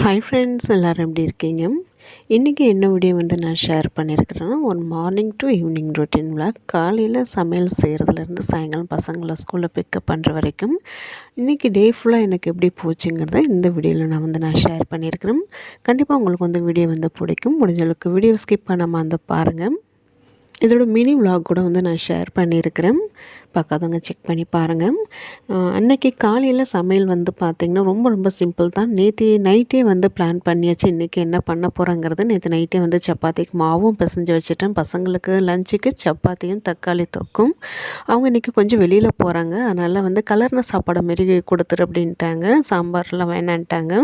Hi friends எல்லோரும் எப்படி இருக்கீங்க? இன்றைக்கி என்ன வீடியோ வந்து நான் ஷேர் பண்ணியிருக்கிறேன்னா ஒரு மார்னிங் டு ஈவினிங் ரொட்டீன் விழா காலையில் சமையல் செய்கிறதுலேருந்து சாயங்காலம் பசங்களை ஸ்கூலில் பிக்கப் பண்ணுற வரைக்கும் இன்றைக்கி டே ஃபுல்லாக எனக்கு எப்படி போச்சுங்கிறத இந்த வீடியோவில் நான் வந்து நான் ஷேர் பண்ணியிருக்கிறேன் கண்டிப்பாக உங்களுக்கு வந்து வீடியோ வந்து பிடிக்கும். முடிஞ்சளவுக்கு வீடியோ ஸ்கிப் பண்ணாமல் வந்து பாருங்கள் இதோட மினி விலாக் கூட வந்து நான் ஷேர் பண்ணியிருக்கிறேன் பார்க்காதவங்க செக் பண்ணி பாருங்கள் அன்னைக்கு காலையில் சமையல் வந்து பார்த்திங்கன்னா ரொம்ப ரொம்ப சிம்பிள் தான். நேற்று நைட்டே வந்து பிளான் பண்ணியாச்சு. இன்றைக்கி என்ன பண்ண போகிறேங்கிறது நேற்று நைட்டே வந்து சப்பாத்திக்கு மாவும் பிசைஞ்சு வச்சுட்டேன். பசங்களுக்கு லஞ்சுக்கு சப்பாத்தியும் தக்காளி தொக்கும். அவங்க இன்றைக்கி கொஞ்சம் வெளியில் போகிறாங்க அதனால் வந்து கலர்ன சாப்பாடு மாரி கொடுத்துரு அப்படின்ட்டாங்க. சாம்பார்லாம் வேணான்ட்டாங்க.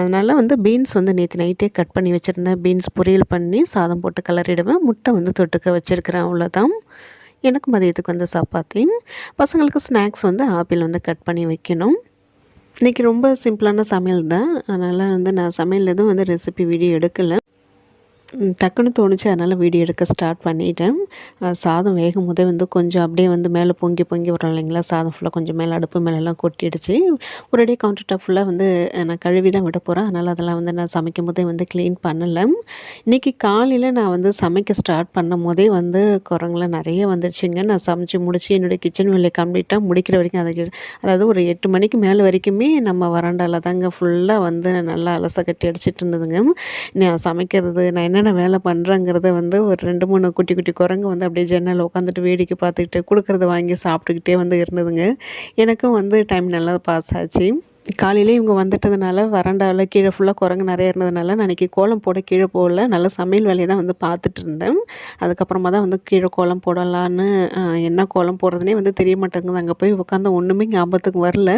அதனால் வந்து பீன்ஸ் வந்து நேற்று நைட்டே கட் பண்ணி வச்சுருந்தேன். பீன்ஸ் பொரியல் பண்ணி சாதம் போட்டு கலரிடுவேன். முட்டை வந்து தொட்டுக்க வச்சுருக்கிறேன். அவ்வளோதான் எனக்கு மதியத்துக்கு வந்து சப்பாத்தி பசங்களுக்கு ஸ்நாக்ஸ் வந்து ஆப்பிள் வந்து கட் பண்ணி வைக்கணும். இன்றைக்கி ரொம்ப சிம்பிளான சமையல் தான். அதனால் வந்து நான் சமையல் எதுவும் வந்து ரெசிபி வீடியோ எடுக்கலை. டக்குன்னு தோணுச்சு. அதனால் வீடியோ எடுக்க ஸ்டார்ட் பண்ணிட்டேன். சாதம் வேகும் போதே வந்து கொஞ்சம் அப்படியே வந்து மேலே பொங்கி பொங்கி வரும் இல்லைங்களா? சாதம் ஃபுல்லாக கொஞ்சம் மேலே அடுப்பு மேலெல்லாம் கொட்டிடுச்சு. ஒரேடியே கவுண்டர் டாப் ஃபுல்லாக வந்து நான் கழுவி தான் விட போகிறேன் அதனால் அதெல்லாம் வந்து நான் சமைக்கும் போதே வந்து க்ளீன் பண்ணலை. இன்றைக்கி காலையில் நான் வந்து சமைக்க ஸ்டார்ட் பண்ணும் போதே வந்து குரங்குலாம் நிறைய வந்துருச்சுங்க. நான் சமைச்சு முடிச்சு என்னுடைய கிச்சன் வேலையை கம்ப்ளீட்டாக முடிக்கிற வரைக்கும் அதை அதாவது ஒரு எட்டு மணிக்கு மேலே வரைக்குமே நம்ம வராண்டாவில் தாங்க ஃபுல்லாக வந்து நல்லா அலசை கட்டி அடிச்சிட்டு இருந்ததுங்க. நான் சமைக்கிறது நான் என்ன என்னென்ன வேலை பண்ணுறேங்கிறத வந்து ஒரு ரெண்டு மூணு குட்டி குட்டி குரங்கு வந்து அப்படியே ஜன்னல் உட்காந்துட்டு வேடிக்கை பார்த்துக்கிட்டு கொடுக்குறத வாங்கி சாப்பிட்டுக்கிட்டே வந்து இருந்ததுங்க. எனக்கும் வந்து டைம் நல்லா பாஸ் ஆச்சு. காலையிலே இவங்க வந்துட்டதுனால வராண்டாவில் கீழே ஃபுல்லாக குரங்கு நிறைய இருந்ததுனால நான் அன்றைக்கி கோலம் போட கீழே போடல நல்ல சமையல் வேலையை தான் வந்து பார்த்துட்டு இருந்தேன். அதுக்கப்புறமா தான் வந்து கீழே கோலம் போடலான்னு என்ன கோலம் போடுறதுனே வந்து தெரிய மாட்டேங்குது. அங்கே போய் உட்காந்து ஒன்றுமே ஞாபகத்துக்கு வரல.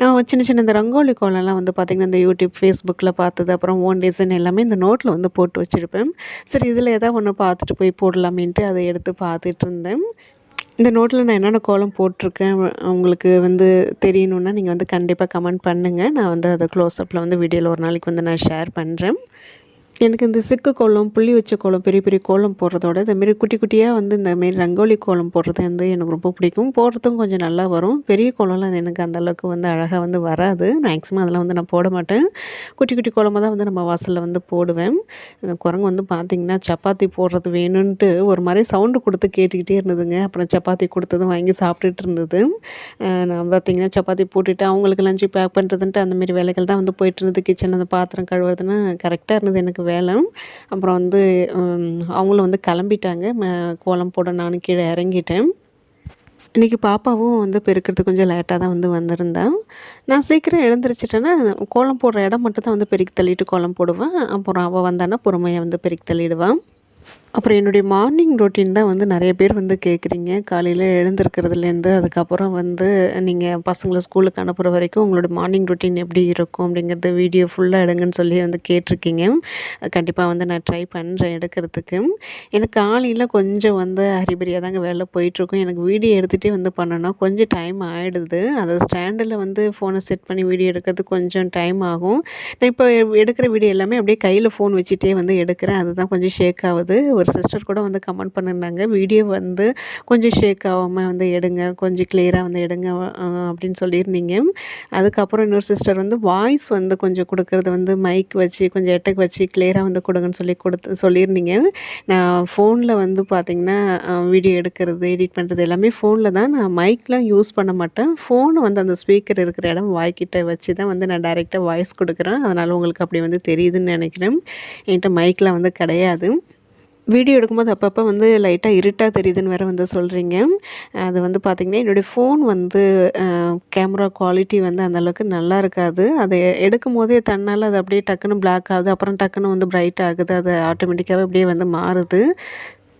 நான் சின்ன சின்ன இந்த ரங்கோலி கோலம்லாம் வந்து பார்த்திங்கன்னா இந்த யூடியூப் ஃபேஸ்புக்கில் பார்த்தது அப்புறம் ஓன் டிசைன் எல்லாமே இந்த நோட்டில் வந்து போட்டு வச்சுருப்பேன். சரி இதில் ஏதாவது ஒன்று பார்த்துட்டு போய் போடலாமேன்ட்டு அதை எடுத்து பார்த்துட்டு இருந்தேன். இந்த நோட்டில் நான் என்னென்ன கோலம் போட்டிருக்கேன் உங்களுக்கு வந்து தெரியணுன்னா நீங்கள் வந்து கண்டிப்பாக கமெண்ட் பண்ணுங்கள் நான் வந்து அதை க்ளோஸ்அப்பில் வந்து வீடியோவில் ஒரு நாளைக்கு வந்து நான் ஷேர் பண்ணுறேன் எனக்கு இந்த சிக்கு கோலம் புள்ளி வச்ச கோலம் பெரிய பெரிய கோலம் போடுறதோட இந்தமாரி குட்டி குட்டியாக வந்து இந்தமாரி ரங்கோலி கோலம் போடுறது வந்து எனக்கு ரொம்ப பிடிக்கும். போடுறதும் கொஞ்சம் நல்லா வரும். பெரிய கோலம்லாம் எனக்கு அந்தளவுக்கு வந்து அழகாக வந்து வராது. மேக்ஸிமம் அதெல்லாம் வந்து நான் போட மாட்டேன். குட்டி குட்டி கோலமாக தான் வந்து நம்ம வாசலில் வந்து போடுவேன். இந்த குரங்கு வந்து பார்த்திங்கன்னா சப்பாத்தி போடுறது வேணும்ன்ட்டு ஒரு மாதிரி சவுண்டு கொடுத்து கேட்டுக்கிட்டே இருந்ததுங்க. அப்புறம் சப்பாத்தி கொடுத்ததும் வாங்கி சாப்பிட்டுட்டு இருந்தது. நான் பார்த்திங்கன்னா சப்பாத்தி போட்டுட்டு அவங்களுக்கு லஞ்சு பேக் பண்ணுறதுன்ட்டு அந்தமாரி வேலைகள் தான் வந்து போயிட்டு இருந்தது. கிச்சனில் அந்த பாத்திரம் கழுவுறதுன்னு கரெக்டாக இருந்தது எனக்கு வேலை அப்புறம் வந்து அவங்களும் வந்து கிளம்பிட்டாங்க. கோலம் போட நானும் கீழே இறங்கிட்டேன். இன்றைக்கி பாப்பாவும் வந்து பெருக்கிறதுக்கு கொஞ்சம் லேட்டாக தான் வந்து வந்திருந்தேன் நான் சீக்கிரம் எழுந்திரிச்சிட்டேன்னா கோலம் போடுற இடம் மட்டும் தான் வந்து பெருக்கி தள்ளிட்டு கோலம் போடுவேன் அப்புறம் அவள் வந்தானா பொறுமையாக வந்து பெருக்கி தள்ளிடுவான் அப்புறம் என்னுடைய மார்னிங் ரொட்டீன் தான் வந்து நிறைய பேர் வந்து கேட்குறீங்க. காலையில் எழுந்திருக்கிறதுலேருந்து அதுக்கப்புறம் வந்து நீங்கள் பசங்களை ஸ்கூலுக்கு அனுப்புகிற வரைக்கும் உங்களோட மார்னிங் ரொட்டீன் எப்படி இருக்கும் அப்படிங்கிறது வீடியோ ஃபுல்லாக எடுங்கன்னு சொல்லி வந்து கேட்டிருக்கீங்க. அது கண்டிப்பாக வந்து நான் ட்ரை பண்ணுறேன் எடுக்கிறதுக்கு. எனக்கு காலையில் கொஞ்சம் வந்து ஹரிபரியாக தாங்க வேலை போயிட்டுருக்கும். எனக்கு வீடியோ எடுத்துகிட்டே வந்து பண்ணணும் கொஞ்சம் டைம் ஆகிடுது அதை ஸ்டாண்டில் வந்து ஃபோனை செட் பண்ணி வீடியோ எடுக்கிறது கொஞ்சம் டைம் ஆகும். நான் இப்போ எடுக்கிற வீடியோ எல்லாமே அப்படியே கையில் ஃபோன் வச்சுட்டே வந்து எடுக்கிறேன். அதுதான் கொஞ்சம் ஷேக் ஆகுது. ஒரு சிஸ்டர் கூட வந்து கமெண்ட் பண்ணியிருந்தாங்க வீடியோ வந்து கொஞ்சம் ஷேக் ஆகாமல் வந்து எடுங்க கொஞ்சம் கிளியராக வந்து எடுங்க அப்படின்னு சொல்லியிருந்தீங்க. அதுக்கப்புறம் இன்னொரு சிஸ்டர் வந்து வாய்ஸ் வந்து கொஞ்சம் கொடுக்குறது வந்து மைக் வச்சு கொஞ்சம் எட்டக்கு வச்சு கிளியராக வந்து கொடுங்கன்னு சொல்லி கொடுத்து சொல்லியிருந்தீங்க. நான் ஃபோனில் வந்து பார்த்திங்கன்னா வீடியோ எடுக்கிறது எடிட் பண்ணுறது எல்லாமே ஃபோனில் தான். நான் மைக்லாம் யூஸ் பண்ண மாட்டேன். ஃபோனை வந்து அந்த ஸ்பீக்கர் இருக்கிற இடம் வாய்க்கிட்ட வச்சு தான் வந்து நான் டைரெக்டாக வாய்ஸ் கொடுக்குறேன். அதனால் உங்களுக்கு அப்படி வந்து தெரியுதுன்னு நினைக்கிறேன். என்கிட்ட மைக்கெலாம் வந்து கிடையாது. வீடியோ எடுக்கும்போது அப்பப்போ வந்து லைட்டாக இருட்டாக தெரியுதுன்னு வேறு வந்து சொல்கிறீங்க அது வந்து பார்த்திங்கன்னா என்னுடைய ஃபோன் வந்து கேமரா குவாலிட்டி வந்து அந்தளவுக்கு நல்லா இருக்காது. அதை எடுக்கும் போதே தன்னால் அது அப்படியே டக்குன்னு பிளாக் ஆகுது. அப்புறம் டக்குன்னு வந்து பிரைட் ஆகுது. அது ஆட்டோமேட்டிக்காகவே அப்படியே வந்து மாறுது.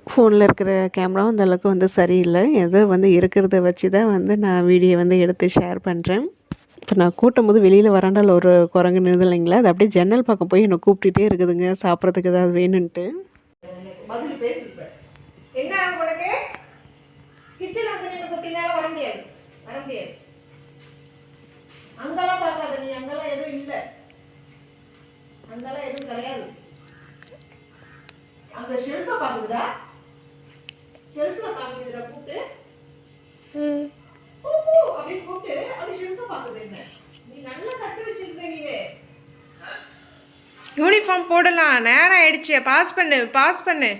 ஃபோனில் இருக்கிற கேமராவும் அந்தளவுக்கு வந்து சரியில்லை. ஏதோ வந்து இருக்கிறத வச்சு தான் வந்து நான் வீடியோ வந்து எடுத்து ஷேர் பண்ணுறேன் இப்போ நான் கூட்டும் போது வெளியில் வராண்டால் ஒரு குரங்கு நிறுதலைங்களா இல்லைங்களா? அது அப்படியே ஜன்னல் பக்கம் போய் என்னை கூப்பிட்டுட்டே இருக்குதுங்க. சாப்பிட்றதுக்கு ஏதாவது வேணுன்ட்டு என்ன ஆகும் உனக்கு? கிச்சன் வந்து நீங்க பின்னால வர முடியாது. வர முடியாது. அங்கெல்லாம் பார்க்காத நீ அங்கெல்லாம் எதுவும் இல்லை. அங்கெல்லாம் எதுவும் கிடையாது. அந்த ஷெல்ஃபை பார்க்குதுடா. ஷெல்ஃபில் காமிக்குதுடா கூப்பிட்டு. அப்படின்னு கூப்பிட்டு அப்படி ஷெல்ஃபை பார்க்குது என்ன? நீ நல்லா கட்டி வச்சிருக்க நீவே யூனிஃபார்ம் போடலாம். நேரம் ஆயிடுச்சு. பாஸ் பண்ணு பாஸ் பண்ணு.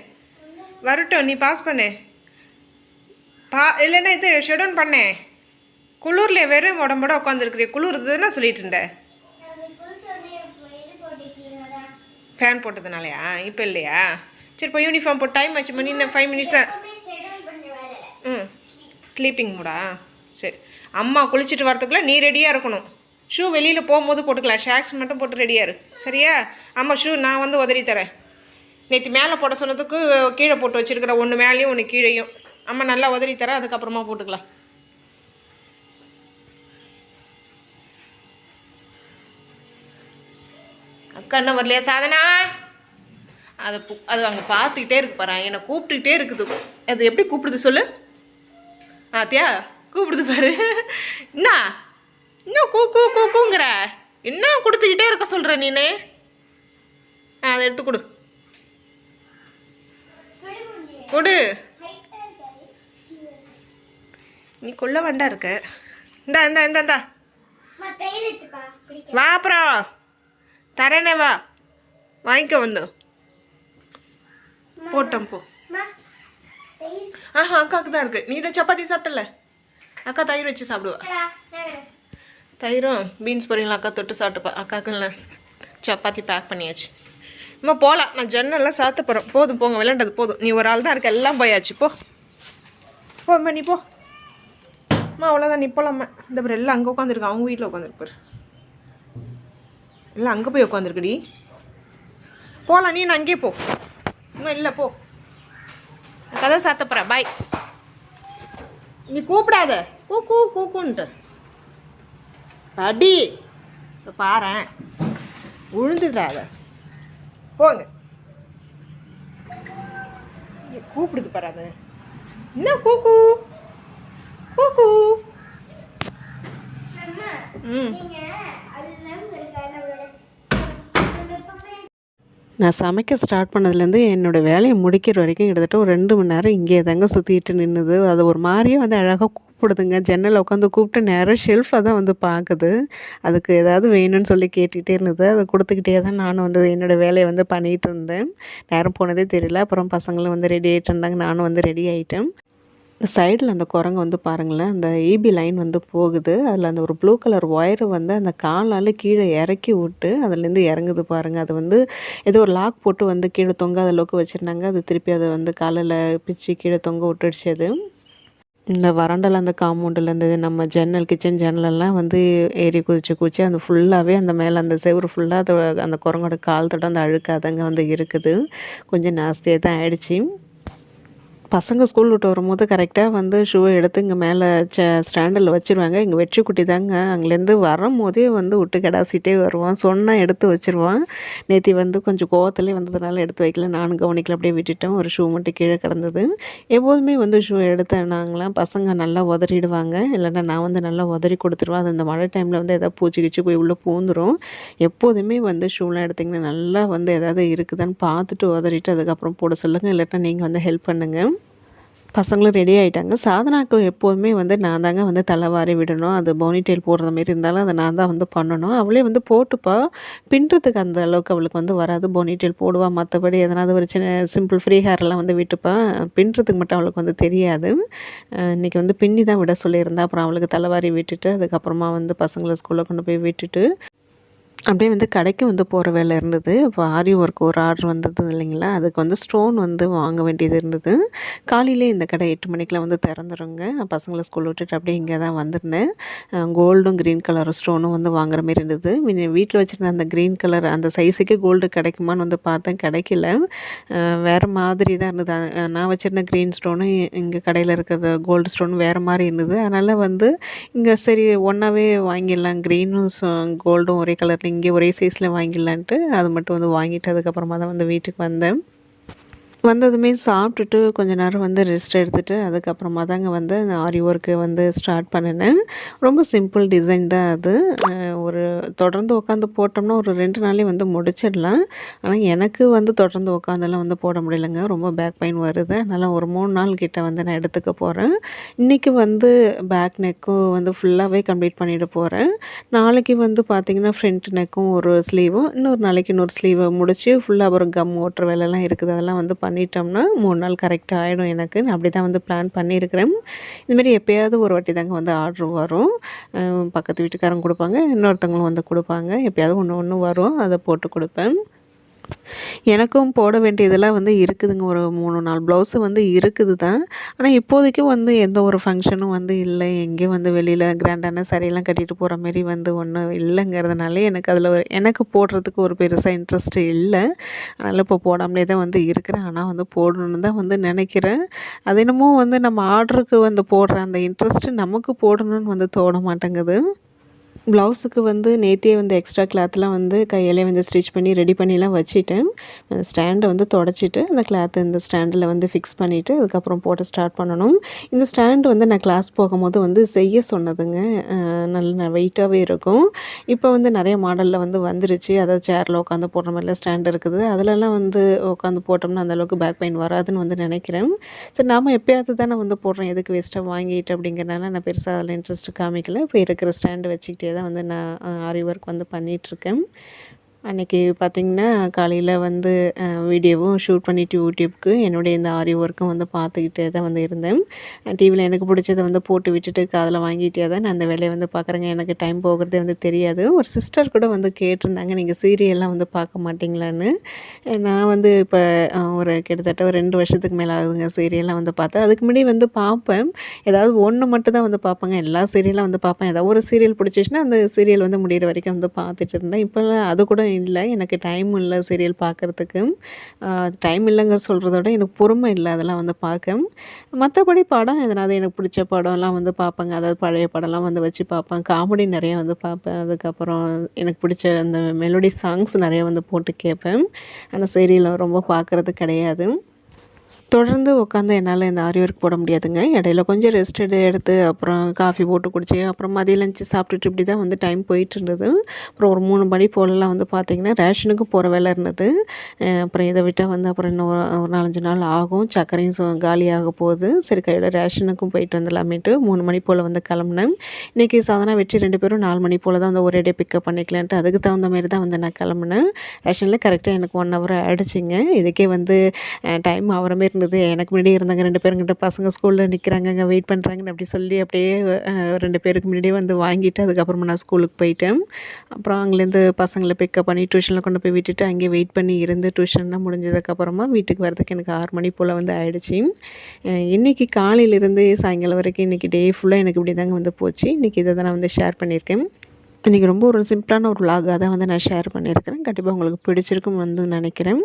வரட்டும் நீ பாஸ் பண்ணு. பா இல்லைன்னா இது ஷெட்யூன் பண்ணேன் குளூரில் வெறும் உடம்போட உட்காந்துருக்குறே குளிர் இதுன்னா சொல்லிட்டு இருந்த. ஃபேன் போட்டதுனாலயா? இப்போ இல்லையா? சரி இப்போ யூனிஃபார்ம் போட்டு டைம் ஆச்சு மணி இன்னும் ஃபைவ் மினிட்ஸ் தான். ம். ஸ்லீப்பிங் மூடா சரி. அம்மா குளிச்சுட்டு வரதுக்குள்ளே நீ ரெடியாக இருக்கணும். ஷூ வெளியில் போகும்போது போட்டுக்கலாம். ஷாக்ஸ் மட்டும் போட்டு ரெடியாக இரு. சரியா? அம்மா ஷூ நான் வந்து உதறி தரேன். நேற்று மேலே போட சொன்னதுக்கு கீழே போட்டு வச்சுருக்கிற ஒன்று மேலேயும் ஒன்று கீழேயும். அம்மா நல்லா உதறி தரேன் அதுக்கப்புறமா போட்டுக்கலாம். அக்கா என்ன வரலையா சாதனா? அதை அது அங்கே பார்த்துக்கிட்டே இருக்கு பாரு என்னை கூப்பிட்டுக்கிட்டே இருக்குது. அது எப்படி கூப்பிடுது சொல்லு? ஆத்தியா கூப்பிடுது பாரு. என்ன இன்னும் கூ கூ கூ கூங்கிற? என்ன கொடுத்துக்கிட்டே இருக்க சொல்கிற நீனு? அதை எடுத்து கொடு. கொடு. நீ கொள்ள வேண்டா இருக்க. இந்தா இந்தா இந்தா இந்தா. வா அப்புறம். தரேனே வா. வாங்கிக்க வந்து. போட்டோம் போ. ஆஹா அக்காவுக்கு தான் இருக்கு. நீ இதை சப்பாத்தி சாப்பிட்டல? அக்கா தயிர் வச்சு சாப்பிடுவா. தயிரும் பீன்ஸ் பொரியலும் அக்கா தொட்டு சாப்பிட்டுப்பா. அக்காவுக்கு சப்பாத்தி பேக் பண்ணியாச்சு. அம்மா போகலாம் நான் ஜன்னல்லாம் சாத்த போகிறேன் போதும் போங்க. விளையாண்டது போதும். நீ ஒரு ஆள் தான் இருக்க. எல்லாம் போயாச்சு. போ. போம்மா நீ போ. அம்மா அவ்வளோதான் நீ போலாம்மா இந்த பேர் எல்லாம் அங்கே உட்காந்துருக்கான் அவங்க வீட்டில் உட்காந்துருப்பாரு எல்லாம் அங்கே போய் உட்காந்துருக்குடி போகலாம் நீ நான் அங்கேயே போ. இன்னும் இல்லை போ. கதை சாத்த போகிறேன் பாய் நீ கூப்பிடாத. கூக்கு கூக்குன்ட்டு அடி. இப்போ பாரேன். உழுந்துடாத போங்க. கூப்பிடுது பாரு அது. என்ன கூக்கு? கூக்கு. நான் சமைக்க ஸ்டார்ட் பண்ணதுலேருந்து என்னோடய வேலையை முடிக்கிற வரைக்கும் கிட்டத்தட்ட ஒரு ரெண்டு மணி நேரம் இங்கே தாங்க சுற்றிட்டு நின்றுது அது ஒரு மாதிரியே வந்து அழகாக கூப்பிடுதுங்க. ஜன்னலில் உட்காந்து கூப்பிட்டு நேரம் ஷெல்ஃபில் தான் வந்து பார்க்குது அதுக்கு ஏதாவது வேணும்னு சொல்லி கேட்டுகிட்டே இருந்தது. அதை கொடுத்துக்கிட்டே தான் நானும் வந்து என்னோடய வேலையை வந்து பண்ணிகிட்டு இருந்தேன். நேரம் போனதே தெரியல. அப்புறம் பசங்களும் வந்து ரெடி ஆகிட்டு இருந்தாங்க. நானும் வந்து ரெடி ஆகிட்டேன் இந்த சைடில் அந்த குரங்கு வந்து பாருங்களேன். அந்த ஈபி லைன் வந்து போகுது. அதில் அந்த ஒரு ப்ளூ கலர் ஒயரை வந்து அந்த காலால் கீழே இறக்கி விட்டு அதுலேருந்து இறங்குது பாருங்கள் அது வந்து ஏதோ ஒரு லாக் போட்டு வந்து கீழே தொங்காத அளவுக்கு வச்சுருந்தாங்க. அது திருப்பி அதை வந்து காலில் பிச்சு கீழே தொங்க விட்டுடுச்சு அது. இந்த வறண்டல் அந்த காம்பவுண்டில் இந்த நம்ம ஜன்னல் கிச்சன் ஜன்னலெல்லாம் வந்து ஏறி குதிச்சு குதிச்சு அந்த ஃபுல்லாகவே அந்த மேலே அந்த செவுரு ஃபுல்லாக அந்த குரங்கோட கால் தடம் அந்த அழுக்கு அதங்க வந்து இருக்குது. கொஞ்சம் நாஸ்தியாக தான் ஆயிடுச்சு. பசங்க ஸ்கூல் விட்டு வரும்போது கரெக்டாக வந்து ஷூவை எடுத்து இங்கே மேலே ச ஸ்டாண்டில் வச்சுருவாங்க. இங்கே வெற்றி குட்டி தாங்க. அங்கேருந்து வரும்போதே வந்து விட்டு கடாசிட்டே வருவான். சொன்னால் எடுத்து வச்சுருவான். நேற்று வந்து கொஞ்சம் கோவத்துலேயே வந்ததுனால எடுத்து வைக்கல. நானும் கவனிக்கல. அப்படியே விட்டுட்டேன். ஒரு ஷூ மட்டும் கீழே கிடந்தது. எப்போதுமே வந்து ஷூ எடுத்தேனாங்களாம் பசங்க நல்லா உதறிடுவாங்க. இல்லைன்னா நான் வந்து நல்லா உதறி கொடுத்துருவேன். அது அந்த மழை டைமில் வந்து எதாவது பூச்சி கிச்சு போய் உள்ளே பூந்துரும். எப்போதுமே வந்து ஷூலாம் எடுத்திங்கன்னா நல்லா வந்து எதாவது இருக்குதான்னு பார்த்துட்டு உதறிட்டு அதுக்கப்புறம் போட சொல்லுங்கள் இல்லாட்டா நீங்கள் வந்து ஹெல்ப் பண்ணுங்கள் பசங்களும் ரெடி ஆகிட்டாங்க சாதனாக்கு எப்போதுமே வந்து நான் தாங்க வந்து தலைவாரி விடணும். அது போனிடெயில் போடுற மாரி இருந்தாலும் அதை நான் தான் வந்து பண்ணணும். அவளே வந்து போட்டுப்பா. பின்னுறதுக்கு அந்த அளவுக்கு அவளுக்கு வந்து வராது. போனிடெயில் போடுவா. மற்றபடி எதனாவது ஒரு சின்ன சிம்பிள் ஃப்ரீ ஹேர்லாம் வந்து விட்டுப்பா. பின்னுறதுக்கு மட்டும் அவளுக்கு வந்து தெரியாது. இன்றைக்கி இன்னைக்கு வந்து பின்னி தான் விட சொல்லியிருந்தா. அப்புறம் அவளுக்கு தலைவாரி விட்டுட்டு அதுக்கப்புறமா வந்து பசங்களை ஸ்கூலில் கொண்டு போய் விட்டுட்டு அப்படியே வந்து கடைக்கு வந்து போகிற வேலை இருந்தது. இப்போ ஆரி ஒர்க் ஒரு ஆர்டர் வந்தது இல்லைங்களா? அதுக்கு வந்து ஸ்டோன் வந்து வாங்க வேண்டியது இருந்தது. காலையிலே இந்த கடை எட்டு மணிக்கெலாம் வந்து திறந்துருங்க. பசங்களை ஸ்கூல் விட்டுட்டு அப்படியே இங்கே தான் வந்திருந்தேன். கோல்டும் க்ரீன் கலர் ஸ்டோனும் வந்து வாங்குற மாரி இருந்தது. முன்ன வீட்டில் வச்சுருந்த அந்த க்ரீன் கலர் அந்த சைஸுக்கே கோல்டு கிடைக்குமான்னு வந்து பார்த்தேன். கிடைக்கல. வேறு மாதிரி தான் இருந்தது. நான் வச்சுருந்த க்ரீன் ஸ்டோனும் இங்கே கடையில் இருக்கிற கோல்டு ஸ்டோன் வேறு மாதிரி இருந்தது. அதனால் வந்து இங்கே சரி ஒன்றாவே வாங்கிடலாம். க்ரீனும் கோல்டும் ஒரே கலர்லேயும் இங்கே ஒரே சைஸில் வாங்கிடலான்ட்டு அது மட்டும் வந்து வாங்கிட்டு அதுக்கப்புறமா தான் வந்து வீட்டுக்கு வந்தேன். வந்ததுமே சாப்பிட்டுட்டு கொஞ்ச நேரம் வந்து ரெஸ்ட் எடுத்துகிட்டு அதுக்கப்புறமா தாங்க வந்து அந்த ஆரி ஒர்க்கு வந்து ஸ்டார்ட் பண்ணினேன். ரொம்ப சிம்பிள் டிசைன் தான் அது. ஒரு தொடர்ந்து உட்காந்து போட்டோம்னா ஒரு ரெண்டு நாளே வந்து முடிச்சிடலாம். ஆனால் எனக்கு வந்து தொடர்ந்து உட்காந்துலாம் வந்து போட முடியலைங்க. ரொம்ப பேக் பெயின் வருது. அதனால் ஒரு மூணு நாள் கிட்ட வந்து நான் எடுத்துக்க போகிறேன் இன்றைக்கி வந்து பேக் நெக்கும் வந்து ஃபுல்லாகவே கம்ப்ளீட் பண்ணிட்டு போகிறேன் நாளைக்கு வந்து பார்த்திங்கன்னா ஃப்ரண்ட் நெக்கும் ஒரு ஸ்லீவும் இன்னொரு நாளைக்கு இன்னொரு ஸ்லீவை முடித்து ஃபுல்லாக அப்புறம் கம் ஓட்டுற வேலைலாம் இருக்குது. அதெல்லாம் வந்து பண்ணிட்டோம்னா மூணு நாள் கரெக்டாக ஆகிடும் எனக்கு. நான் அப்படி தான் வந்து பிளான் பண்ணியிருக்கிறேன். இதுமாரி எப்போயாவது ஒரு வாட்டி தாங்க வந்து ஆர்டர் வரும். பக்கத்து வீட்டுக்காரங்க கொடுப்பாங்க இன்னொருத்தவங்களும் வந்து கொடுப்பாங்க. எப்போயாவது ஒன்று ஒன்று வரும் அதை போட்டு கொடுப்பேன். எனக்கும் போட வேண்டியதெல்லாம் வந்து இருக்குதுங்க. ஒரு மூணு நாலு ப்ளவுஸு வந்து இருக்குது தான். ஆனால் இப்போதைக்கு வந்து எந்த ஒரு ஃபங்க்ஷனும் வந்து இல்லை. எங்கேயும் வந்து வெளியில் கிராண்டான சரியெல்லாம் கட்டிட்டு போகிற மாரி வந்து ஒன்றும் இல்லைங்கிறதுனால எனக்கு அதில் ஒரு எனக்கு போடுறதுக்கு ஒரு பெருசாக இன்ட்ரெஸ்ட்டு இல்லை. அதனால் இப்போ போடாமலே தான் வந்து இருக்கிறேன். ஆனால் வந்து போடணுன்னு தான் வந்து நினைக்கிறேன். அது என்னமோ வந்து நம்ம ஆர்டருக்கு வந்து போடுற அந்த இன்ட்ரெஸ்ட்டு நமக்கு போடணும்னு வந்து தோண மாட்டேங்குது. ப்ளவுஸுக்கு வந்து நேத்தியே வந்து எக்ஸ்ட்ரா கிளாத்லாம் வந்து கையிலே வந்து ஸ்டிச் பண்ணி ரெடி பண்ணிலாம் வச்சுட்டேன். ஸ்டாண்டை வந்து தொடச்சிட்டு அந்த கிளாத் இந்த ஸ்டாண்டில் வந்து ஃபிக்ஸ் பண்ணிவிட்டு அதுக்கப்புறம் போட்டு ஸ்டார்ட் பண்ணணும். இந்த ஸ்டாண்டு வந்து நான் கிளாஸ் போகும்போது வந்து செய்ய சொன்னதுங்க. நல்ல வெயிட்டாகவே இருக்கும். இப்போ வந்து நிறைய மாடலில் வந்து வந்துருச்சு. அதாவது சேரில் உட்காந்து போடுற மாதிரிலாம் ஸ்டாண்ட் இருக்குது. அதிலலாம் வந்து உட்காந்து போட்டோம்னா அந்தளவுக்கு பேக் பெயின் வராதுன்னு வந்து நினைக்கிறேன். சரி நாம் எப்போயாவது தானே வந்து போடுறோம். எதுக்கு வேஸ்ட்டாக வாங்கிட்டு அப்படிங்கிறனால நான் பெருசாக அதில் இன்ட்ரெஸ்ட் காமிக்கல. இப்போ இருக்கிற ஸ்டாண்டு வச்சுக்கிட்டு தான் வந்து நான் ஆரி ஒர்க் வந்து பண்ணிகிட்ருக்கேன் அன்றைக்கி பார்த்திங்கன்னா காலையில் வந்து வீடியோவும் ஷூட் பண்ணிவிட்டு யூடியூப்க்கு என்னுடைய இந்த ஆரி ஒர்க்கும் வந்து பார்த்துக்கிட்டே தான் வந்து இருந்தேன். டிவியில் எனக்கு பிடிச்சதை வந்து போட்டு விட்டுட்டு காதில் வாங்கிட்டே தான் நான் அந்த வேலையை வந்து பார்க்குறேங்க எனக்கு டைம் போகிறதே வந்து தெரியாது. ஒரு சிஸ்டர் கூட வந்து கேட்டிருந்தாங்க நீங்கள் சீரியல்லாம் வந்து பார்க்க மாட்டிங்களான்னு? நான் வந்து இப்போ ஒரு கிட்டத்தட்ட ஒரு ரெண்டு வருஷத்துக்கு மேலே ஆகுதுங்க சீரியல்லாம் வந்து பார்த்தேன் அதுக்கு முன்னாடி வந்து பார்ப்பேன். ஏதாவது ஒன்று மட்டும் தான் வந்து பார்ப்பேங்க. எல்லா சீரியலும் வந்து பார்ப்பேன். ஏதாவது ஒரு சீரியல் பிடிச்சிச்சுன்னா அந்த சீரியல் வந்து முடிகிற வரைக்கும் வந்து பார்த்துட்டு இருந்தேன். இப்போல்லாம் அது கூட இல்லை. எனக்கு டைம் இல்லை சீரியல் பார்க்குறதுக்கு டைம் இல்லைங்கிற சொல்கிறத விட எனக்கு பொறுமை இல்லை அதெல்லாம் வந்து பார்க்க மற்றபடி படம் எதனாவது எனக்கு பிடிச்ச படம்லாம் வந்து பார்ப்பேங்க அதாவது பழைய படம்லாம் வந்து வச்சு பார்ப்பேன் காமெடி நிறையா வந்து பார்ப்பேன் அதுக்கப்புறம் எனக்கு பிடிச்ச அந்த மெலோடி சாங்ஸ் நிறைய வந்து போட்டு கேட்பேன் ஆனால் சீரியல் ரொம்ப பார்க்குறது கிடையாது. தொடர்ந்து உட்காந்து என்னால் இந்த ஆரி ஒர்க் போட முடியாதுங்க. இடையில கொஞ்சம் ரெஸ்ட் எடுத்து அப்புறம் காஃபி போட்டு குடிச்சு அப்புறம் மதியம் லஞ்சு சாப்பிட்டுட்டு இப்படி தான் வந்து டைம் போயிட்டு இருந்தது. அப்புறம் ஒரு மூணு மணி போலலாம் வந்து பார்த்திங்கன்னா ரேஷனுக்கும் போகிற வேலை இருந்தது. அப்புறம் இதை விட்டால் வந்து அப்புறம் இன்னும் ஒரு ஒரு நாலஞ்சு நாள் ஆகும். சர்க்கரையும் காலியாக போகுது. சரி கையோட ரேஷனுக்கும் போயிட்டு வந்துடலாமேட்டு மூணு மணி போல் வந்து கிளம்புனேன். இன்றைக்கி சாதனா வெற்றி ரெண்டு பேரும் நாலு மணி போல் தான் வந்து ஒரே டே பிக்கப் பண்ணிக்கலான்ட்டு அதுக்கு தகுந்த மாதிரி தான் வந்து நான் கிளம்புனேன். ரேஷனில் கரெக்டாக எனக்கு ஒன் ஹவர் ஆகிடுச்சிங்க இதுக்கே வந்து டைம் ஆகிற மாரி இருந்தது. எனக்கு முன்னாடி இருந்தாங்க ரெண்டு பேருங்கிட்ட பசங்க ஸ்கூலில் நிற்கிறாங்க அங்கே வெயிட் பண்ணுறாங்கன்னு அப்படி சொல்லி அப்படியே ரெண்டு பேருக்கு முன்னாடியே வந்து வாங்கிட்டு அதுக்கப்புறமா நான் ஸ்கூலுக்கு போயிட்டேன். அப்புறம் அங்கேருந்து பசங்களை பிக்கப் பண்ணி டியூஷனில் கொண்டு போய் விட்டுட்டு அங்கேயே வெயிட் பண்ணி இருந்து டியூஷன்லாம் முடிஞ்சதுக்கப்புறமா வீட்டுக்கு வரதுக்கு எனக்கு ஆறு மணி போல் வந்து ஆயிடுச்சு. இன்றைக்கி காலையிலேருந்து சாயங்காலம் வரைக்கும் இன்றைக்கி டே ஃபுல்லாக எனக்கு இப்படி தாங்க வந்து போச்சு. இன்றைக்கி இதை தான் நான் வந்து ஷேர் பண்ணியிருக்கேன். இன்றைக்கி ரொம்ப ஒரு சிம்பிளான ஒரு லாகாக தான் வந்து நான் ஷேர் பண்ணியிருக்கிறேன். கண்டிப்பாக உங்களுக்கு பிடிச்சிருக்கும் வந்து நினைக்கிறேன்.